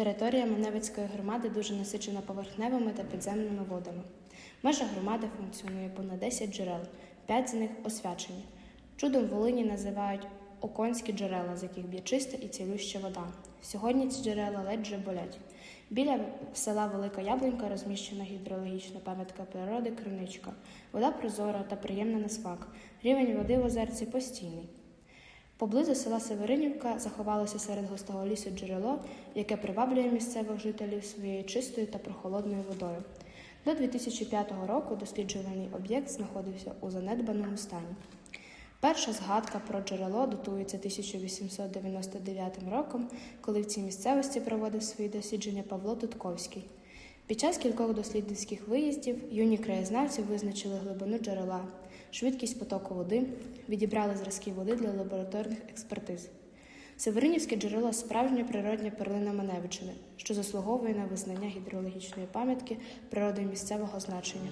Територія Маневицької громади дуже насичена поверхневими та підземними водами. В межах громади функціонує понад 10 джерел, 5 з них освячені. Чудом Волині називають оконські джерела, з яких б'є чиста і цілюща вода. Сьогодні ці джерела ледь вже болять. Біля села Велика Яблунька розміщена гідрологічна пам'ятка природи Криничка. Вода прозора та приємна на смак. Рівень води в озерці постійний. Поблизу села Северинівка заховалося серед густого лісу джерело, яке приваблює місцевих жителів своєю чистою та прохолодною водою. До 2005 року досліджуваний об'єкт знаходився у занедбаному стані. Перша згадка про джерело датується 1899 роком, коли в цій місцевості проводив свої дослідження Павло Тутковський. Під час кількох дослідницьких виїздів юні краєзнавці визначили глибину джерела, швидкість потоку води, відібрали зразки води для лабораторних експертиз. Северинівське джерело справжня природня перлина Маневичини, що заслуговує на визнання гідрологічної пам'ятки природи місцевого значення.